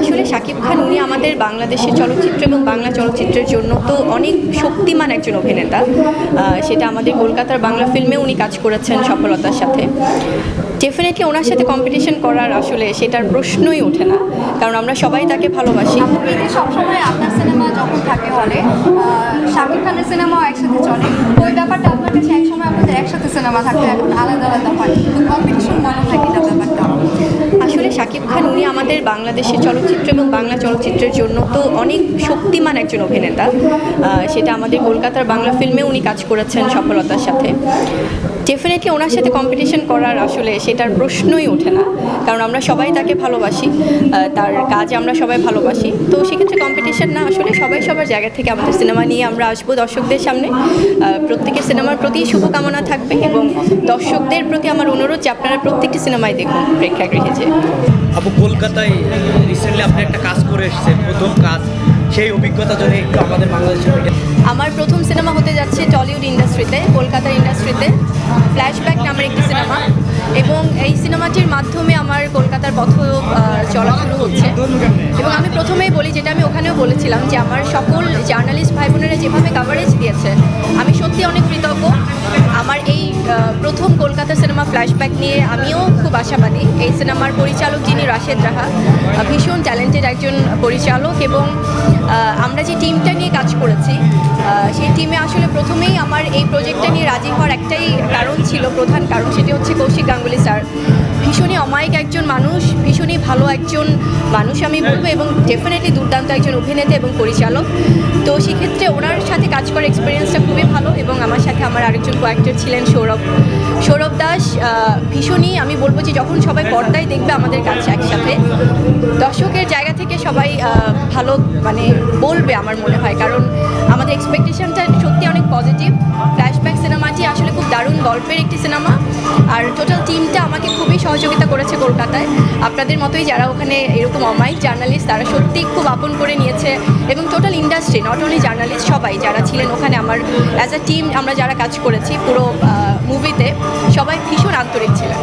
আসলে শাকিব খান, উনি আমাদের বাংলাদেশের চলচ্চিত্র এবং বাংলা চলচ্চিত্রের জন্য তো অনেক শক্তিমান একজন অভিনেতা। সেটা আমাদের কলকাতার বাংলা ফিল্মে উনি কাজ করেছেন সফলতার সাথে। ডেফিনেটলি ওনার সাথে কম্পিটিশন করার আসলে সেটার প্রশ্নই ওঠে না, কারণ আমরা সবাই তাকে ভালোবাসি। সবসময় আপনার সিনেমা যখন থাকে হলে শাকিব খানের সিনেমাও একসাথে চলে? ওই ব্যাপারটা আপনার কাছে এক সময় আপনাদের একসাথে সিনেমা থাকতে, এখন আলাদা আলাদা হয়। কম্পিটিশন মনে হয় কিনা ব্যাপারটা? শাকিব খান, উনি আমাদের বাংলাদেশের চলচ্চিত্র এবং বাংলা চলচ্চিত্রের জন্য তো অনেক শক্তিমান একজন অভিনেতা। সেটা আমাদের কলকাতার বাংলা ফিল্মে উনি কাজ করেছেন সফলতার সাথে। ডেফিনেটলি ওনার সাথে কম্পিটিশন করার আসলে সেটার প্রশ্নই ওঠে না, কারণ আমরা সবাই তাকে ভালোবাসি তার কাজ আমরা সবাই ভালোবাসি। তো সেক্ষেত্রে কম্পিটিশন না আসলে সবাই সবার জায়গা থেকে আমাদের সিনেমা নিয়ে আমরা আসব দর্শকদের সামনে। প্রত্যেকের সিনেমার প্রতি শুভকামনা থাকবে এবং দর্শকদের প্রতি আমার অনুরোধ যে আপনারা প্রত্যেকটি সিনেমায় দেখুন প্রেক্ষাগৃহে যে আপু, কলকাতায় রিসেন্টলি আপনি একটা কাজ করে এসেছেন, প্রথম কাজ। সেই অভিজ্ঞতা যদি একটু আমাদের media- আমার প্রথম সিনেমা হতে যাচ্ছে টলিউড ইন্ডাস্ট্রিতে কলকাতার ইন্ডাস্ট্রিতে ফ্ল্যাশব্যাক নামের একটি সিনেমা এবং এই সিনেমাটির মাধ্যমে আমার কলকাতার পথ চলা শুরু হচ্ছে। এবং আমি প্রথমেই বলি, যেটা আমি ওখানেও বলেছিলাম, যে আমার সকল জার্নালিস্ট ভাই বোনেরা যেভাবে কাভারেজ দিয়েছে, আমি সত্যি অনেক কৃতজ্ঞ। আমার এই প্রথম কলকাতা সিনেমা ফ্ল্যাশব্যাক নিয়ে আমিও খুব আশাবাদী। এই সিনেমার পরিচালক যিনি রাশেদ রাহা ভীষণ ট্যালেন্টেড একজন পরিচালক এবং আমরা যে টিমটা নিয়ে কাজ করেছি সেই টিমে আসলে প্রথমেই আমার এই প্রজেক্টটা নিয়ে রাজি হওয়ার একটাই কারণ ছিল, প্রধান কারণ সেটি হচ্ছে কৌশিক গাঙ্গুলি স্যার। ভীষণই অমায়িক একজন মানুষ, ভীষণই ভালো একজন মানুষ আমি বলব এবং ডেফিনেটলি দুর্দান্ত একজন অভিনেতা এবং পরিচালক। তো সেক্ষেত্রে ওনার সাথে কাজ করার এক্সপিরিয়েন্সটা খুবই ভালো এবং আমার সাথে আমার আরেকজন কোয়াক্টর ছিলেন সৌরভ। সৌরভ ভীষণই আমি বলব যে যখন সবাই পর্দায় দেখবে আমাদের কাছে একসাথে, দর্শকের জায়গা থেকে সবাই ভালো মানে বলবে আমার মনে হয়। কারণ আমাদের এক্সপেকটেশনটা সত্যি অনেক পজিটিভ গল্পের একটি সিনেমা। আর টোটাল টিমটা আমাকে খুবই সহযোগিতা করেছে কলকাতায়। আপনাদের মতোই যারা ওখানে এরকম অমায়িক জার্নালিস্ট তারা সত্যি খুব আপন করে নিয়েছে। এবং total industry not only journalist সবাই যারা ছিলেন ওখানে আমার অ্যাজ আ টিম আমরা যারা কাজ করেছি, পুরো মুভিতে সবাই ভীষণ আন্তরিক ছিলেন।